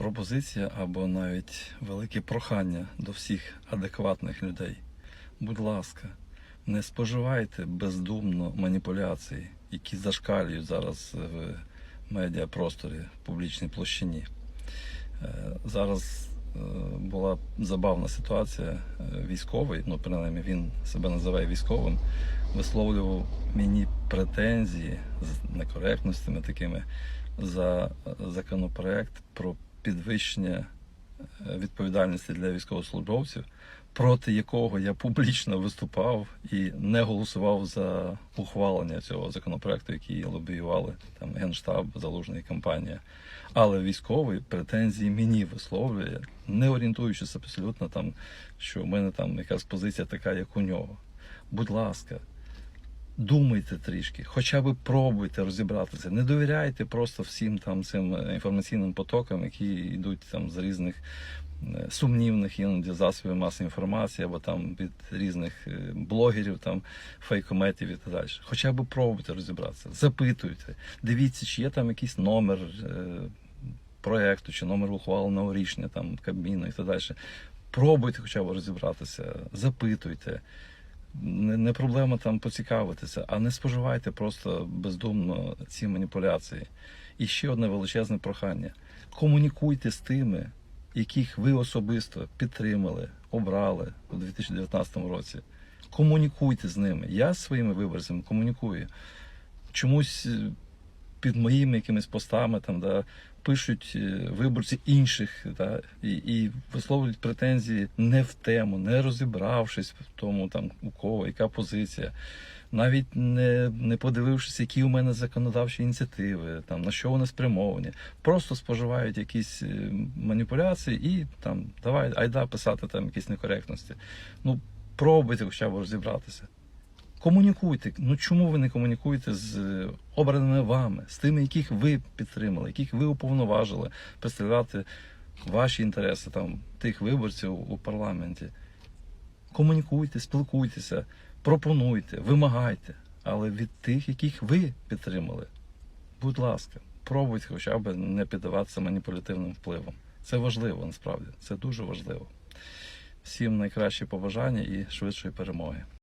пропозиція або навіть велике прохання до всіх адекватних людей. Будь ласка, не споживайте бездумно маніпуляції, які зашкалюють зараз в медіапросторі, в публічній площині. Е, Зараз е, була забавна ситуація. Е, Військовий, ну принаймні він себе називає військовим, висловлював мені претензії з некоректностями такими за законопроект про підвищення е, відповідальності для військовослужбовців, проти якого я публічно виступав і не голосував за ухвалення цього законопроекту, який лобіювали там Генштаб, залужна компанія. Але військовий претензії мені висловлює, не орієнтуючись абсолютно там, що в мене там якась позиція така, як у нього. Будь ласка, думайте трішки, хоча б пробуйте розібратися. Не довіряйте просто всім там цим інформаційним потокам, які йдуть там з різних е, сумнівних іноді засобів масової інформації, або там від різних е, блогерів, там фейкометів і так далі. Хоча б пробуйте розібратися, запитуйте, дивіться, чи є там якийсь номер. е, Проекту чи номер ухваленого рішення там Кабміну і так далі. Пробуйте хоча б розібратися, запитуйте. Не, проблема там поцікавитися, а не споживайте просто бездумно ці маніпуляції. І ще одне величезне прохання: комунікуйте з тими, яких ви особисто підтримали, обрали у 2019 році. Комунікуйте з ними. Я з своїми виборцями комунікую. Чомусь е, під моїми якимись постами там, да, пишуть е, виборці інших да, і, і висловлюють претензії не в тему, не розібравшись в тому, там, у кого, яка позиція, навіть не, не подивившись, які у мене законодавчі ініціативи, там, на що вони спрямовані. Просто споживають якісь е, маніпуляції і там, давай, айда писати там якісь некоректності. Ну, пробуйте хоча б розібратися. Комунікуйте. Ну чому ви не комунікуєте з е, обраними вами, з тими, яких ви підтримали, яких ви уповноважили представляти ваші інтереси там тих виборців у парламенті? Комунікуйте, спілкуйтеся, пропонуйте, вимагайте, але від тих, яких ви підтримали. Будь ласка, пробуйте хоча б не піддаватися маніпулятивним впливам. Це важливо насправді, це дуже важливо. Всім найкращі побажання і швидшої перемоги.